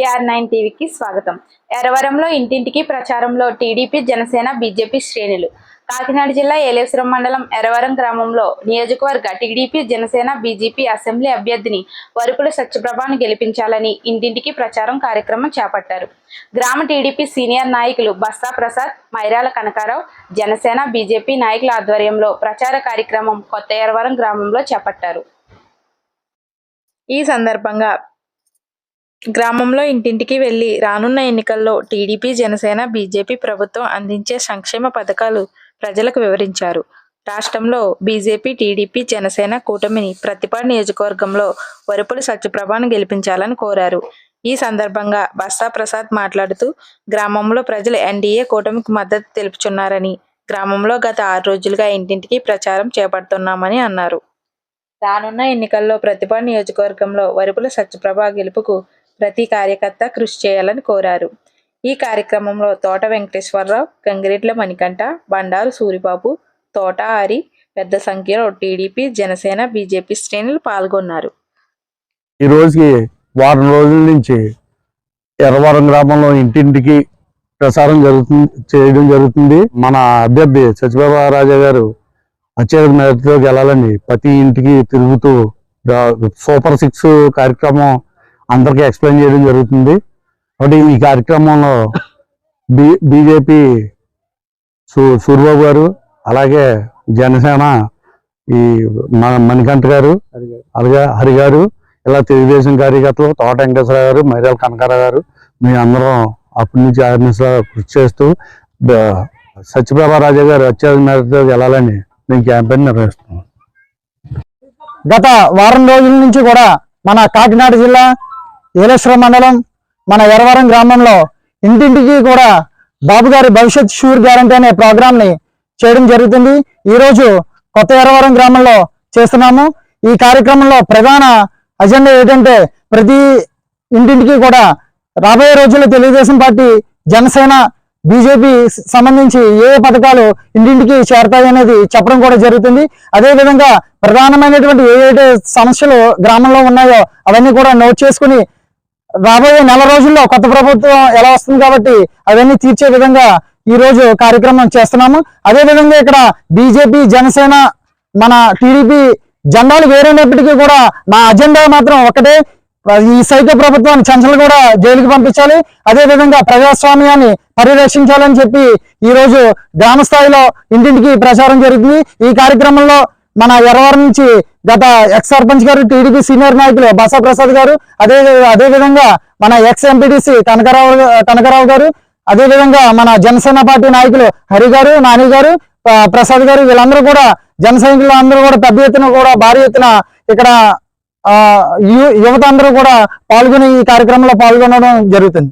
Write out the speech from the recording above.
BR nine టీవీకి స్వాగతం. ఎరవరంలో ఇంటింటికి ప్రచారంలో టీడీపీ జనసేన బీజేపీ శ్రేణులు. కాకినాడ జిల్లా ఏలేశ్వరం మండలం ఎరవరం గ్రామంలో నియోజకవర్గ టీడీపీ జనసేన బీజేపీ అసెంబ్లీ అభ్యర్థిని వరుకుల సత్యప్రభను గెలిపించాలని ఇంటింటికి ప్రచారం కార్యక్రమం చేపట్టారు. గ్రామ టీడీపీ సీనియర్ నాయకులు బస్తా ప్రసాద్ మైరాల కనకారావు జనసేన బీజేపీ నాయకుల ఆధ్వర్యంలో ప్రచార కార్యక్రమం కొత్త ఎరవరం గ్రామంలో చేపట్టారు. ఈ సందర్భంగా గ్రామంలో ఇంటింటికి వెళ్ళి రానున్న ఎన్నికల్లో టీడీపీ జనసేన బీజేపీ ప్రభుత్వం అందించే సంక్షేమ పథకాలు ప్రజలకు వివరించారు. రాష్ట్రంలో బీజేపీ టీడీపీ జనసేన కూటమిని ప్రతిపాడు నియోజకవర్గంలో వరుపుల సత్యప్రభను గెలిపించాలని కోరారు. ఈ సందర్భంగా బస్తా ప్రసాద్ మాట్లాడుతూ గ్రామంలో ప్రజలు ఎన్డీఏ కూటమికి మద్దతు తెలుపుచున్నారని గ్రామంలో గత ఆరు రోజులుగా ఇంటింటికి ప్రచారం చేపడుతున్నామని అన్నారు. రానున్న ఎన్నికల్లో ప్రతిపాడు నియోజకవర్గంలో వరుపుల సత్యప్రభ గెలుపుకు ప్రతి కార్యకర్త కృషి చేయాలని కోరారు. ఈ కార్యక్రమంలో తోట వెంకటేశ్వరరావు గంగిరెడ్ల మణికంఠ బండారు సూరిబాబు తోట ఆరి పెద్ద సంఖ్యలో టీడీపీ జనసేన బీజేపీ శ్రేణులు పాల్గొన్నారు. ఈ రోజుకి వారం రోజుల నుంచి ఎర్రవరం గ్రామంలో ఇంటింటికి ప్రసారం జరుగుతుంది చేయడం జరుగుతుంది. మన అభ్యర్థి సత్యబాబు గారు అత్యధిక మేరతో గెలాలని ప్రతి ఇంటికి తిరుగుతూ సూపర్ సిక్స్ కార్యక్రమం అందరికీ ఎక్స్ప్లెయిన్ చేయడం జరుగుతుంది. కాబట్టి ఈ కార్యక్రమంలో బి బీజేపీ సూ సూర్యబాబు గారు అలాగే జనసేన ఈ మన మణికంఠ గారు అలాగే హరి గారు ఇలా తెలుగుదేశం కార్యకర్తలు తోట వెంకటేశ్వర గారు మైరాల కనకారావు గారు మీ అందరం అప్పటి నుంచి అవేర్నెస్ కృషి చేస్తూ సత్యప్రభా రాజా గారు అత్యధిక మేరకు వెళ్ళాలని మేము క్యాంపెయిన్ నిర్వహిస్తున్నాం. గత వారం రోజుల నుంచి కూడా మన కాకినాడ జిల్లా ఏలేశ్వరం మండలం మన ఎరవరం గ్రామంలో ఇంటింటికి కూడా బాబు గారి భవిష్యత్ షూర్ గ్యారంటీ అనే ప్రోగ్రామ్ని చేయడం జరుగుతుంది. ఈరోజు కొత్త ఎరవరం గ్రామంలో చేస్తున్నాము. ఈ కార్యక్రమంలో ప్రధాన అజెండా ఏంటంటే ప్రతి ఇంటింటికి కూడా రాబోయే రోజుల్లో తెలుగుదేశం పార్టీ జనసేన బీజేపీ సంబంధించి ఏ ఏ పథకాలు ఇంటింటికి చేరతాయి అనేది చెప్పడం కూడా జరుగుతుంది. అదేవిధంగా ప్రధానమైనటువంటి ఏ సమస్యలు గ్రామంలో ఉన్నాయో అవన్నీ కూడా నోట్ చేసుకుని రాబోయే నెల రోజుల్లో కొత్త ప్రభుత్వం ఎలా వస్తుంది కాబట్టి అవన్నీ తీర్చే విధంగా ఈ రోజు కార్యక్రమం చేస్తున్నాము. అదే విధంగా ఇక్కడ బీజేపీ జనసేన మన టీడీపీ జెండాలు వేరైనప్పటికీ కూడా మా అజెండా మాత్రం ఒకటే ఈ సైకో ప్రభుత్వాన్ని చంచలు కూడా జైలుకి పంపించాలి. అదే విధంగా ప్రజాస్వామ్యాన్ని పరిరక్షించాలని చెప్పి ఈ రోజు గ్రామ స్థాయిలో ఇంటింటికి ప్రచారం జరుగుతుంది. ఈ కార్యక్రమంలో మన ఎర్రవరం నుంచి గత ఎక్స్ సర్పంచ్ గారు టీడీపీ సీనియర్ నాయకులు బసా ప్రసాద్ గారు అదే అదే విధంగా మన ఎక్స్ ఎంపీటీసీ కనకరావు కనకరావు గారు అదే విధంగా మన జనసేన పార్టీ నాయకులు హరి గారు నాని గారు ప్రసాద్ గారు వీళ్ళందరూ కూడా జన సైనికులు అందరూ కూడా పెద్ద ఎత్తున కూడా భారీ ఎత్తున ఇక్కడ యువత అందరూ కూడా పాల్గొని ఈ కార్యక్రమంలో పాల్గొనడం జరుగుతుంది.